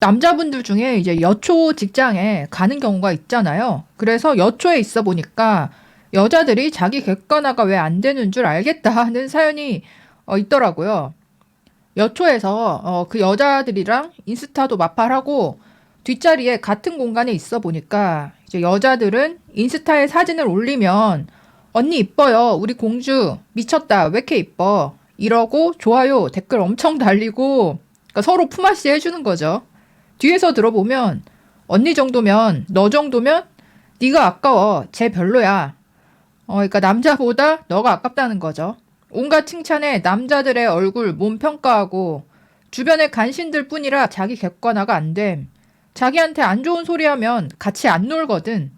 남자분들 중에 이제 여초 직장에 가는 경우가 있잖아요. 그래서 여초에 있어 보니까 여자들이 자기 객관화가 왜 안 되는 줄 알겠다 하는 사연이 어, 있더라고요. 여초에서 어, 그 여자들이랑 인스타도 마팔하고 뒷자리에 같은 공간에 있어 보니까 이제 여자들은 인스타에 사진을 올리면 언니 이뻐요. 우리 공주 미쳤다. 왜 이렇게 이뻐? 이러고 좋아요 댓글 엄청 달리고 그러니까 서로 품앗이 해주는 거죠. 뒤에서 들어보면 언니 정도면 너 정도면 네가 아까워 쟤 별로야. 어, 그러니까 남자보다 너가 아깝다는 거죠. 온갖 칭찬에 남자들의 얼굴 몸 평가하고 주변의 간신들 뿐이라 자기 객관화가 안 됨. 자기한테 안 좋은 소리 하면 같이 안 놀거든.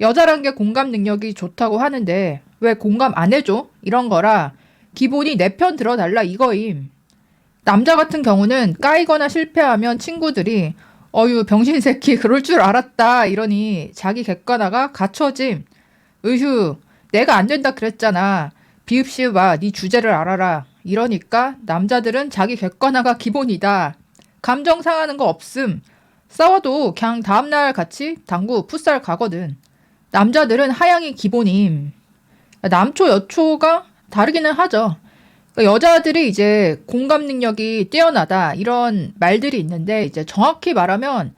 여자란 게 공감 능력이 좋다고 하는데 왜 공감 안 해줘? 이런 거라 기본이 내 편 들어달라 이거임. 남자 같은 경우는 까이거나 실패하면 친구들이 어유 병신 새끼 그럴 줄 알았다 이러니 자기 객관화가 갖춰짐. 으휴 내가 안 된다 그랬잖아. 비읍시읍아 네 주제를 알아라. 이러니까 남자들은 자기 객관화가 기본이다. 감정 상하는 거 없음. 싸워도 그냥 다음날 같이 당구 풋살 가거든. 남자들은 하향이 기본임. 남초 여초가 다르기는 하죠. 그러니까 여자들이 이제 공감 능력이 뛰어나다 이런 말들이 있는데 이제 정확히 말하면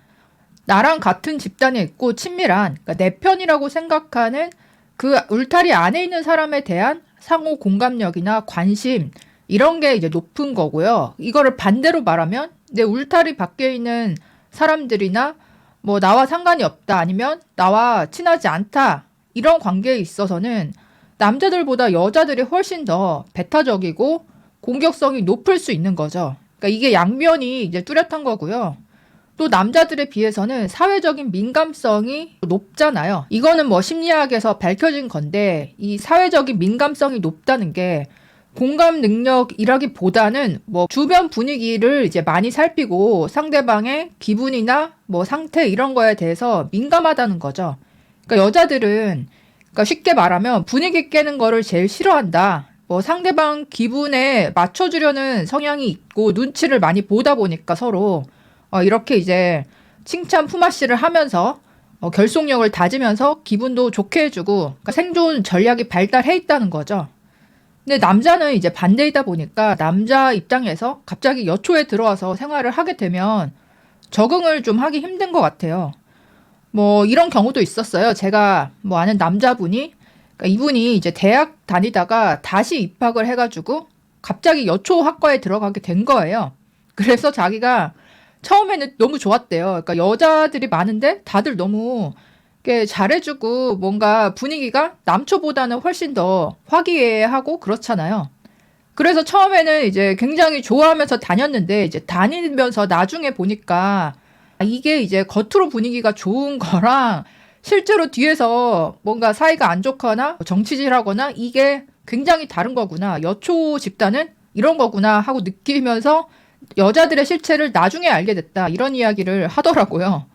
나랑 같은 집단에 있고 친밀한 그러니까 내 편이라고 생각하는 그 울타리 안에 있는 사람에 대한 상호 공감력이나 관심 이런 게 이제 높은 거고요. 이거를 반대로 말하면 내 울타리 밖에 있는 사람들이나 뭐 나와 상관이 없다 아니면 나와 친하지 않다 이런 관계에 있어서는 남자들보다 여자들이 훨씬 더 배타적이고 공격성이 높을 수 있는 거죠. 그러니까 이게 양면이 이제 뚜렷한 거고요. 또 남자들에 비해서는 사회적인 민감성이 높잖아요. 이거는 뭐 심리학에서 밝혀진 건데 이 사회적인 민감성이 높다는 게 공감 능력이라기보다는 뭐 주변 분위기를 이제 많이 살피고 상대방의 기분이나 뭐 상태 이런 거에 대해서 민감하다는 거죠. 그러니까 여자들은 그러니까 쉽게 말하면 분위기 깨는 거를 제일 싫어한다. 뭐 상대방 기분에 맞춰주려는 성향이 있고 눈치를 많이 보다 보니까 서로 어 이렇게 이제 칭찬 품앗이를 하면서 어 결속력을 다지면서 기분도 좋게 해주고 그러니까 생존 전략이 발달해 있다는 거죠. 근데 남자는 이제 반대이다 보니까 남자 입장에서 갑자기 여초에 들어와서 생활을 하게 되면 적응을 좀 하기 힘든 것 같아요. 뭐 이런 경우도 있었어요. 제가 뭐 아는 남자분이 그러니까 이분이 이제 대학 다니다가 다시 입학을 해가지고 갑자기 여초 학과에 들어가게 된 거예요. 그래서 자기가 처음에는 너무 좋았대요. 그러니까 여자들이 많은데 다들 너무 잘해주고 뭔가 분위기가 남초보다는 훨씬 더 화기애애하고 그렇잖아요. 그래서 처음에는 이제 굉장히 좋아하면서 다녔는데 이제 다니면서 나중에 보니까 이게 이제 겉으로 분위기가 좋은 거랑 실제로 뒤에서 뭔가 사이가 안 좋거나 정치질하거나 이게 굉장히 다른 거구나. 여초 집단은 이런 거구나 하고 느끼면서 여자들의 실체를 나중에 알게 됐다. 이런 이야기를 하더라고요.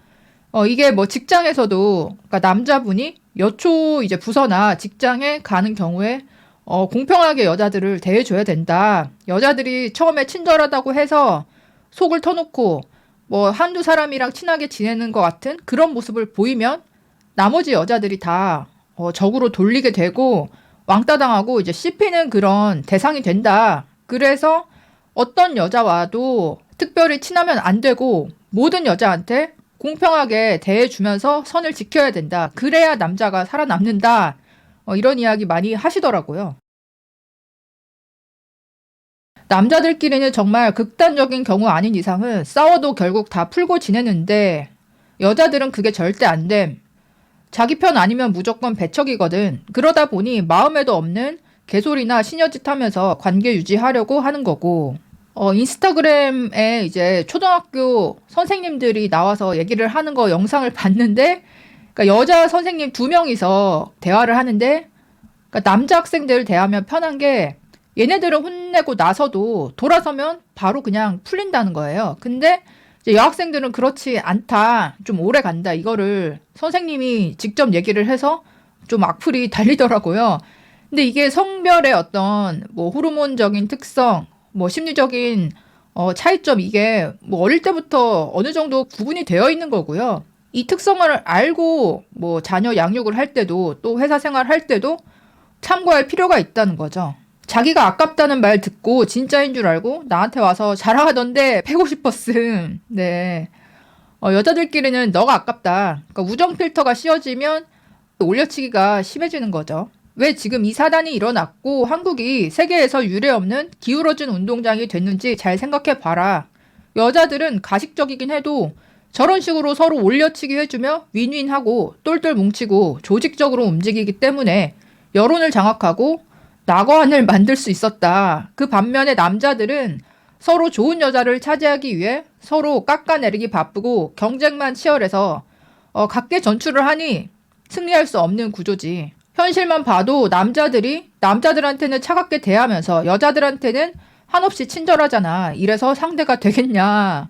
어, 이게 뭐 직장에서도, 그러니까 남자분이 여초 이제 부서나 직장에 가는 경우에 어, 공평하게 여자들을 대해줘야 된다. 여자들이 처음에 친절하다고 해서 속을 터놓고 뭐 한두 사람이랑 친하게 지내는 것 같은 그런 모습을 보이면 나머지 여자들이 다 어, 적으로 돌리게 되고 왕따 당하고 이제 씹히는 그런 대상이 된다. 그래서 어떤 여자와도 특별히 친하면 안 되고 모든 여자한테 공평하게 대해주면서 선을 지켜야 된다. 그래야 남자가 살아남는다. 어, 이런 이야기 많이 하시더라고요. 남자들끼리는 정말 극단적인 경우 아닌 이상은 싸워도 결국 다 풀고 지내는데 여자들은 그게 절대 안 됨. 자기 편 아니면 무조건 배척이거든. 그러다 보니 마음에도 없는 개소리나 시녀짓 하면서 관계 유지하려고 하는 거고. 어, 인스타그램에 이제 초등학교 선생님들이 나와서 얘기를 하는 거 영상을 봤는데, 그러니까 여자 선생님 두 명이서 대화를 하는데, 그러니까 남자 학생들 대하면 편한 게 얘네들은 혼내고 나서도 돌아서면 바로 그냥 풀린다는 거예요. 근데 여학생들은 그렇지 않다. 좀 오래 간다. 이거를 선생님이 직접 얘기를 해서 좀 악플이 달리더라고요. 근데 이게 성별의 어떤 뭐 호르몬적인 특성, 뭐 심리적인 어, 차이점 이게 뭐 어릴 때부터 어느 정도 구분이 되어 있는 거고요. 이 특성을 알고 뭐 자녀 양육을 할 때도 또 회사 생활 할 때도 참고할 필요가 있다는 거죠. 자기가 아깝다는 말 듣고 진짜인 줄 알고 나한테 와서 자랑하던데 패고 싶었음. 네. 어, 여자들끼리는 너가 아깝다. 그러니까 우정 필터가 씌워지면 올려치기가 심해지는 거죠. 왜 지금 이 사단이 일어났고 한국이 세계에서 유례 없는 기울어진 운동장이 됐는지 잘 생각해 봐라. 여자들은 가식적이긴 해도 저런 식으로 서로 올려치기 해주며 윈윈하고 똘똘 뭉치고 조직적으로 움직이기 때문에 여론을 장악하고 낙원을 만들 수 있었다. 그 반면에 남자들은 서로 좋은 여자를 차지하기 위해 서로 깎아내리기 바쁘고 경쟁만 치열해서 어, 각계 전출을 하니 승리할 수 없는 구조지. 현실만 봐도 남자들이 남자들한테는 차갑게 대하면서 여자들한테는 한없이 친절하잖아. 이래서 상대가 되겠냐.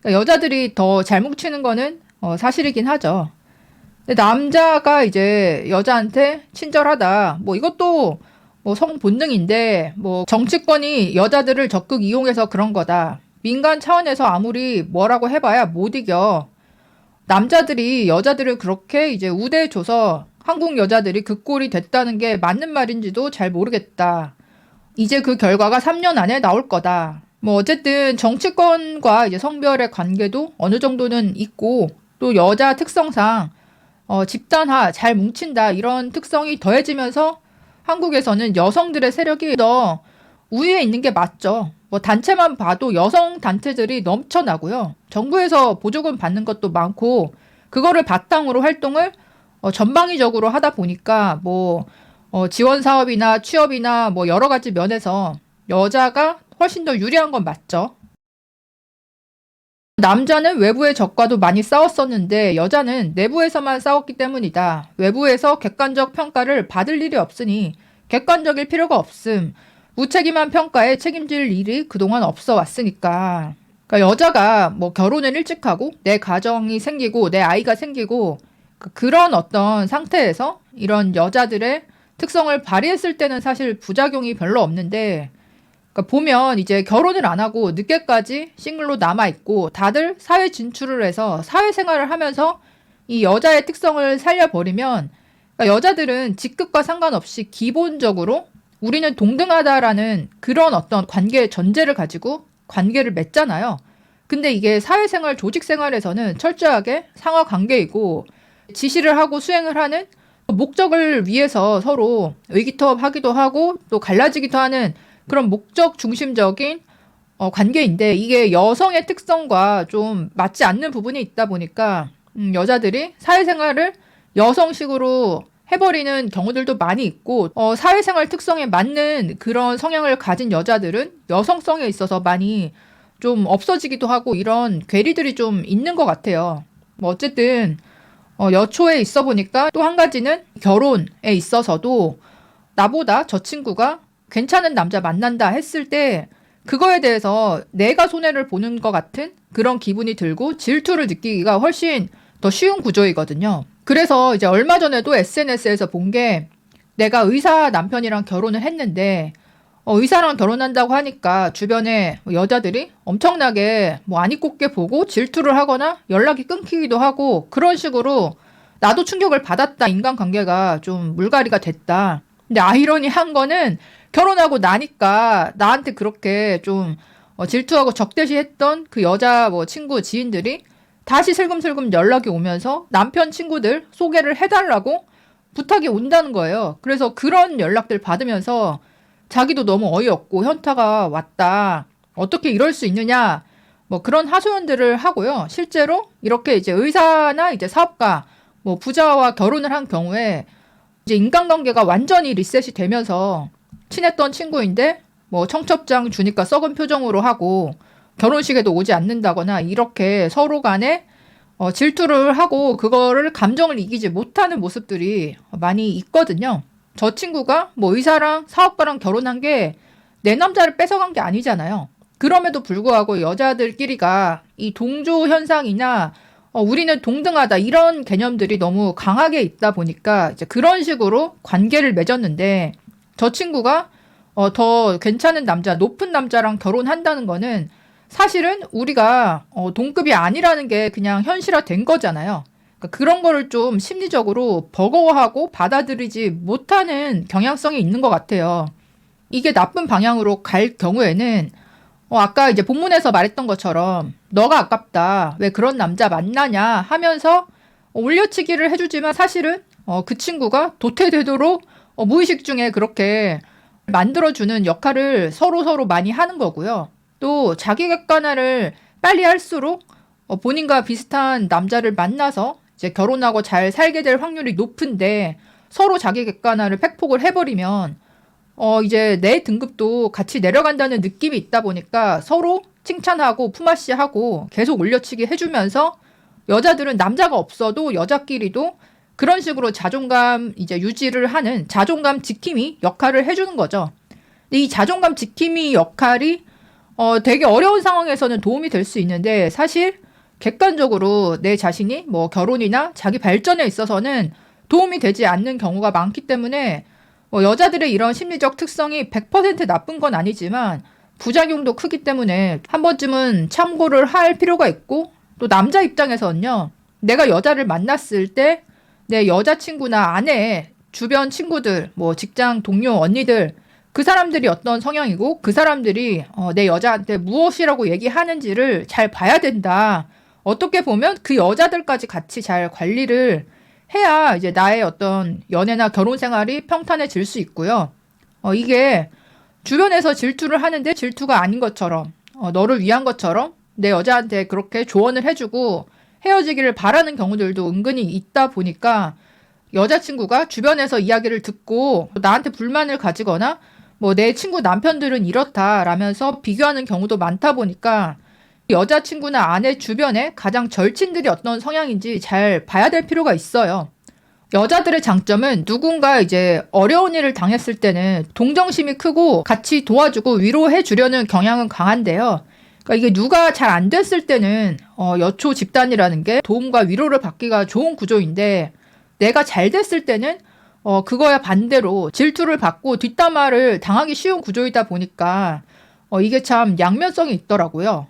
그러니까 여자들이 더 잘 뭉치는 거는 어, 사실이긴 하죠. 근데 남자가 이제 여자한테 친절하다. 뭐 이것도 뭐 성 본능인데 뭐 정치권이 여자들을 적극 이용해서 그런 거다. 민간 차원에서 아무리 뭐라고 해봐야 못 이겨. 남자들이 여자들을 그렇게 이제 우대해줘서 한국 여자들이 그 꼴이 됐다는 게 맞는 말인지도 잘 모르겠다. 이제 그 결과가 3년 안에 나올 거다. 뭐 어쨌든 정치권과 이제 성별의 관계도 어느 정도는 있고 또 여자 특성상 어, 집단화 잘 뭉친다 이런 특성이 더해지면서 한국에서는 여성들의 세력이 더 우위에 있는 게 맞죠. 뭐 단체만 봐도 여성 단체들이 넘쳐나고요. 정부에서 보조금 받는 것도 많고 그거를 바탕으로 활동을 어, 전방위적으로 하다 보니까 뭐 어, 지원 사업이나 취업이나 뭐 여러 가지 면에서 여자가 훨씬 더 유리한 건 맞죠. 남자는 외부의 적과도 많이 싸웠었는데 여자는 내부에서만 싸웠기 때문이다. 외부에서 객관적 평가를 받을 일이 없으니 객관적일 필요가 없음. 무책임한 평가에 책임질 일이 그동안 없어 왔으니까. 그러니까 여자가 뭐 결혼을 일찍 하고 내 가정이 생기고 내 아이가 생기고 그- 그런 어떤 상태에서 이런 여자들의 특성을 발휘했을 때는 사실 부작용이 별로 없는데 그러니까 보면 이제 결혼을 안 하고 늦게까지 싱글로 남아 있고 다들 사회 진출을 해서 사회생활을 하면서 이 여자의 특성을 살려버리면 그러니까 여자들은 직급과 상관없이 기본적으로 우리는 동등하다라는 그런 어떤 관계 전제를 가지고 관계를 맺잖아요. 근데 이게 사회생활, 조직생활에서는 철저하게 상하 관계이고 지시를 하고 수행을 하는 목적을 위해서 서로 의기투합 하기도 하고 또 갈라지기도 하는 그런 목적 중심적인 어, 관계인데 이게 여성의 특성과 좀 맞지 않는 부분이 있다 보니까 음, 여자들이 사회생활을 여성식으로 해버리는 경우들도 많이 있고 어, 사회생활 특성에 맞는 그런 성향을 가진 여자들은 여성성에 있어서 많이 좀 없어지기도 하고 이런 괴리들이 좀 있는 것 같아요. 뭐 어쨌든 어, 여초에 있어 보니까 또 한 가지는 결혼에 있어서도 나보다 저 친구가 괜찮은 남자 만난다 했을 때 그거에 대해서 내가 손해를 보는 것 같은 그런 기분이 들고 질투를 느끼기가 훨씬 더 쉬운 구조이거든요. 그래서 이제 얼마 전에도 SNS에서 본 게 내가 의사 남편이랑 결혼을 했는데 어, 의사랑 결혼한다고 하니까 주변에 여자들이 엄청나게 뭐안 입곱게 보고 질투를 하거나 연락이 끊기기도 하고 그런 식으로 나도 충격을 받았다. 인간관계가 좀 물갈이가 됐다. 근데 아이러니한 거는 결혼하고 나니까 나한테 그렇게 좀 어, 질투하고 적대시했던 그 여자 뭐 친구 지인들이 다시 슬금슬금 연락이 오면서 남편 친구들 소개를 해달라고 부탁이 온다는 거예요. 그래서 그런 연락들 받으면서 자기도 너무 어이없고 현타가 왔다. 어떻게 이럴 수 있느냐. 뭐 그런 하소연들을 하고요. 실제로 이렇게 이제 의사나 이제 사업가, 뭐 부자와 결혼을 한 경우에 이제 인간관계가 완전히 리셋이 되면서 친했던 친구인데 뭐 청첩장 주니까 썩은 표정으로 하고 결혼식에도 오지 않는다거나 이렇게 서로 간에 어, 질투를 하고 그거를 감정을 이기지 못하는 모습들이 많이 있거든요. 저 친구가 뭐 의사랑 사업가랑 결혼한 게 내 남자를 뺏어간 게 아니잖아요. 그럼에도 불구하고 여자들끼리가 이 동조 현상이나 어, 우리는 동등하다 이런 개념들이 너무 강하게 있다 보니까 이제 그런 식으로 관계를 맺었는데 저 친구가 어, 더 괜찮은 남자, 높은 남자랑 결혼한다는 거는 사실은 우리가 어, 동급이 아니라는 게 그냥 현실화된 거잖아요. 그러니까 그런 거를 좀 심리적으로 버거워하고 받아들이지 못하는 경향성이 있는 것 같아요. 이게 나쁜 방향으로 갈 경우에는 어, 아까 이제 본문에서 말했던 것처럼 너가 아깝다. 왜 그런 남자 만나냐 하면서 올려치기를 해주지만 사실은 어, 그 친구가 도태되도록 어, 무의식 중에 그렇게 만들어주는 역할을 서로 서로 많이 하는 거고요. 또 자기 객관화를 빨리 할수록 어, 본인과 비슷한 남자를 만나서 이제 결혼하고 잘 살게 될 확률이 높은데 서로 자기 객관화를 팩폭을 해버리면 어 이제 내 등급도 같이 내려간다는 느낌이 있다 보니까 서로 칭찬하고 품앗이하고 계속 올려치기 해주면서 여자들은 남자가 없어도 여자끼리도 그런 식으로 자존감 이제 유지를 하는 자존감 지킴이 역할을 해주는 거죠. 이 자존감 지킴이 역할이 어 되게 어려운 상황에서는 도움이 될 수 있는데 사실 객관적으로 내 자신이 뭐 결혼이나 자기 발전에 있어서는 도움이 되지 않는 경우가 많기 때문에 뭐 여자들의 이런 심리적 특성이 100% 나쁜 건 아니지만 부작용도 크기 때문에 한 번쯤은 참고를 할 필요가 있고 또 남자 입장에서는요. 내가 여자를 만났을 때 내 여자친구나 아내, 주변 친구들, 뭐 직장 동료, 언니들 그 사람들이 어떤 성향이고 그 사람들이 어, 내 여자한테 무엇이라고 얘기하는지를 잘 봐야 된다. 어떻게 보면 그 여자들까지 같이 잘 관리를 해야 이제 나의 어떤 연애나 결혼 생활이 평탄해질 수 있고요. 어, 이게 주변에서 질투를 하는데 질투가 아닌 것처럼, 어, 너를 위한 것처럼 내 여자한테 그렇게 조언을 해주고 헤어지기를 바라는 경우들도 은근히 있다 보니까 여자친구가 주변에서 이야기를 듣고 나한테 불만을 가지거나 뭐 내 친구 남편들은 이렇다라면서 비교하는 경우도 많다 보니까 여자친구나 아내 주변에 가장 절친들이 어떤 성향인지 잘 봐야 될 필요가 있어요. 여자들의 장점은 누군가 이제 어려운 일을 당했을 때는 동정심이 크고 같이 도와주고 위로해 주려는 경향은 강한데요. 그러니까 이게 누가 잘 안 됐을 때는 어, 여초 집단이라는 게 도움과 위로를 받기가 좋은 구조인데 내가 잘 됐을 때는 어, 그거야 반대로 질투를 받고 뒷담화를 당하기 쉬운 구조이다 보니까 어, 이게 참 양면성이 있더라고요.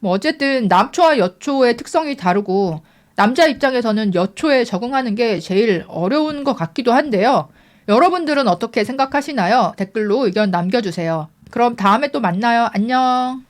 뭐 어쨌든 남초와 여초의 특성이 다르고 남자 입장에서는 여초에 적응하는 게 제일 어려운 것 같기도 한데요. 여러분들은 어떻게 생각하시나요? 댓글로 의견 남겨주세요. 그럼 다음에 또 만나요. 안녕.